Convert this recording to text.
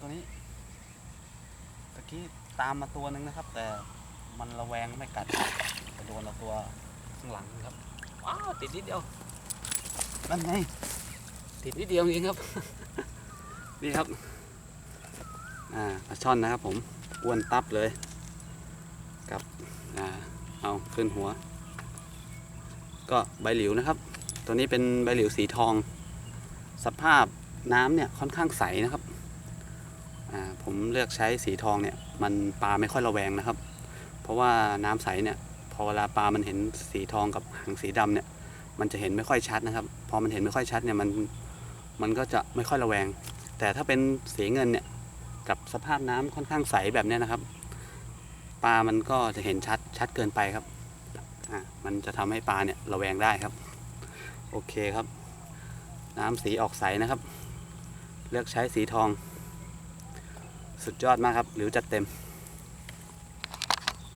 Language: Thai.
ตัวนี้ตะกี้ตามมาตัวหนึ่งนะครับ แต่มันระแวงไม่กัดไปโดนเราตัวข้างหลังครับว้าวติดนิดเดียวนั่นไงติดนิดเดียวเองครับ นี่ครับอ่าปลาช่อนนะครับ ผมอ้วนตับเลย กับอ่าเอาขึ้นหัว ก็ใบหลิวนะครับ ตัวนี้เป็นใบหลิวสีทอง สภาพน้ำเนี่ยค่อนข้างใสนะครับอ่า ผมเลือกใช้สีทองเนี่ยมันปลาไม่ค่อยระแวงนะครับ เพราะว่าน้ำใสเนี่ยพอเวลาปลามันเห็นสีทองกับหางสีดำเนี่ยมันจะเห็นไม่ค่อยชัดนะครับ พอมันเห็นไม่ค่อยชัดเนี่ยมันมันก็จะไม่ค่อยระแวง แต่ถ้าเป็นสีเงินเนี่ยกับสภาพน้ำค่อนข้างใสแบบนี้นะครับ ปลามันก็จะเห็นชัดชัดเกินไปครับอ่ามันจะทำให้ปลาเนี่ยระแวงได้ครับ โอเคครับ น้ำสีออกใสนะครับ เลือกใช้สีทอง สุดยอดมากครับหรือจัดเต็ม